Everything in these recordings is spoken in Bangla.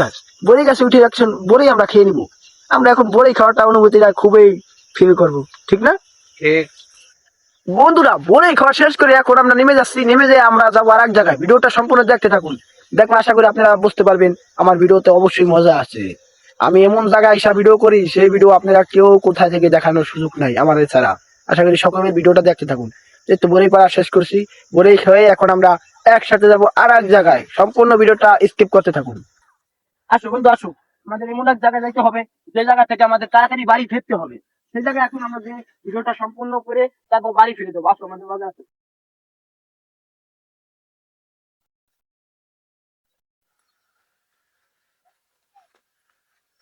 গাছ বড়ি গাছে উঠে একশন বড়ি আমরা খেয়ে নিব। আমরা এখন বড়ি খাওয়াটা অনুভূতিটা খুবই ফিল করব ঠিক না? ঠিক। বন্ধুরা বড়ি খাওয়া শেষ করে এখন আমরা নেমে যাচ্ছি নেমে যেয়ে আমরা যাব আর এক জায়গায়। ভিডিওটা সম্পূর্ণ দেখতে থাকুন। দেখলে আশা করি আপনারা বুঝতে পারবেন আমার ভিডিওতে অবশ্যই মজা আছে। আমি এমন জায়গায় এসে ভিডিও করি সেই ভিডিও আপনারা কেউ কোথায় থেকে দেখানোর সুযোগ নাই আমাদের ছাড়া। আশা করি সকলে ভিডিওটা দেখতে থাকুন। এই তো বড়ি পাড়া শেষ করছি বড়ি খেয়ে এখন আমরা একসাথে যাব আর এক জায়গায়। সম্পূর্ণ ভিডিওটা স্কিপ করতে থাকুন। আসো বন্ধু আসো আমাদের এমন এক জায়গায় যাইতে হবে, যে জায়গা থেকে আমাদের তাড়াতাড়ি বাড়ি ফিরতে হবে। সেই জায়গায় এখন আমরা যে ভিডিওটা সম্পূর্ণ করে তারপর বাড়ি ফিরে দেবো। আসো আমাদের মাঝে আসো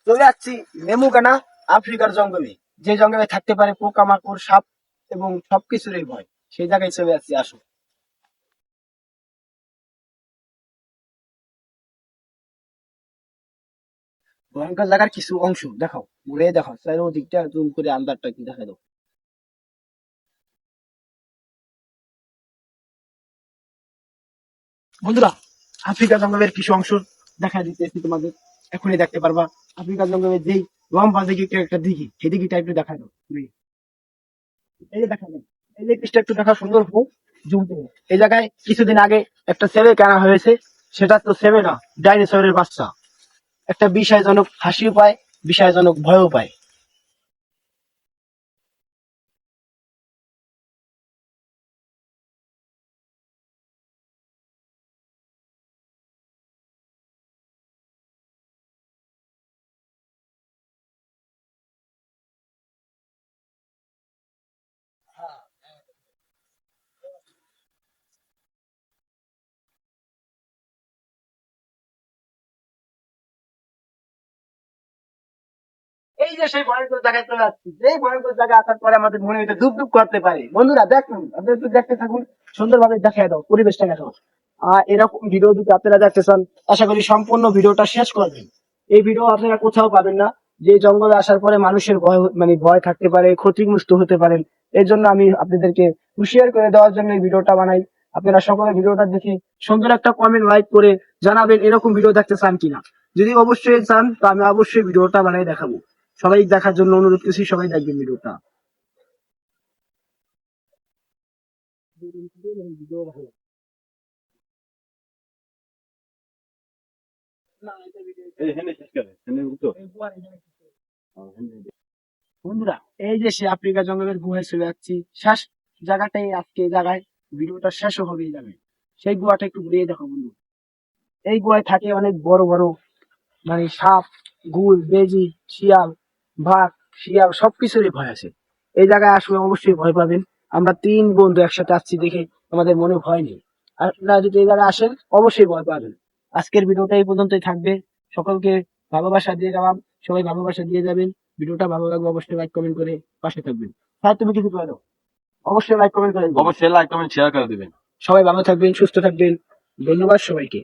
চলে যাচ্ছি নেমুকানা আফ্রিকার জঙ্গলে। যে জঙ্গলে থাকতে পারে পোকামাকড়, সাপ এবং সবকিছুরই ভয়। সেই জায়গায় চলে যাচ্ছি আসো ভয়ঙ্কর জায়গার কিছু অংশ, দেখাও, ঘুরে দেখাও, চারিদিকটা জুম করে আন্দারটা কি দেখা দাও। বন্ধুরা, আফ্রিকা জঙ্গলের কিছু অংশ দেখা দিতেছি তোমাদের, এখনই দেখতে পারবা। আফ্রিকা জঙ্গলের যেই লম্বা দিকে একটা দিঘি, সেই দিঘিটা একটু দেখা দাও। এই যে দেখা দাও এই যে পিসটা একটু দেখা সুন্দর হোক, জুম করে। এই জায়গায় কিছুদিন আগে একটা ছেলে কেনা হয়েছে, সেটা তো সেবে না, ডাইনোসরের বাচ্চা। একটা বিষয়জনক হাসিও পায় বিষয়জনক ভয়ও পায়। যে সেই ভয়ঙ্কর জায়গায় চলে যাচ্ছি এই ভয়ঙ্কর জায়গায় আসার পরে আমাদের মনে হইতে ডুব ডুব করতে পারে। বন্ধুরা, দেখুন আপনি একটু দেখতে থাকুন, সুন্দরভাবে দেখাই দাও, পরিবেশটা দেখো আহ এরকম ভিডিও যদি আপনারা দেখতে চান, আশা করি সম্পূর্ণ ভিডিওটা শেষ করবেন। এই ভিডিও আপনারা কোথাও পাবেন না। যে জঙ্গলে আসার পরে মানুষের ভয় মানে ভয় থাকতে পারে, ক্ষতিগ্রস্ত হতে পারেন, এর জন্য আমি আপনাদেরকে হুশিয়ার করে দেওয়ার জন্য এই ভিডিওটা বানাই। আপনারা সকলে ভিডিওটা দেখে সুন্দর একটা কমেন্ট লাইক করে জানাবেন এরকম ভিডিও দেখতে চান কিনা। যদি অবশ্যই চান, তো আমি অবশ্যই ভিডিওটা বানাই দেখাবো। সবাই দেখার জন্য অনুরোধ করছি সবাই দেখবেন ভিডিওটা। বন্ধুরা এই যে সে আফ্রিকা জঙ্গলের গুহায় চলে যাচ্ছি শেষ জায়গাটাই আজকে জায়গায় ভিডিওটা শেষও হবে এই জায়গায়। সেই গুহাটা একটু ঘুরিয়ে দেখো বন্ধু। এই গুহায় থাকে অনেক বড় বড় মানে সাপ গুল বেজি শিয়াল বাঘ শিয়াল সবকিছুরই ভয় আছে। এই জায়গায় আসলে অবশ্যই ভয় পাবেন। আমরা তিন বন্ধু একসাথে আসছি দেখে আমাদের মনে ভয় নেই। আর আপনারা যদি এই জায়গায় আসেন অবশ্যই ভয় পাবেন। আজকের ভিডিওটা এই পর্যন্তই থাকবে। সকলকে ভালোবাসা দিয়ে গেলাম। সবাই ভালোবাসা দিয়ে যাবেন। ভিডিওটা ভালো লাগবে অবশ্যই লাইক কমেন্ট করে পাশে থাকবেন। হ্যাঁ তুমি কিছু করে দাও অবশ্যই লাইক কমেন্ট করে দিবেন। অবশ্যই লাইক কমেন্ট শেয়ার করে দিবেন। সবাই ভালো থাকবেন সুস্থ থাকবেন। ধন্যবাদ সবাইকে।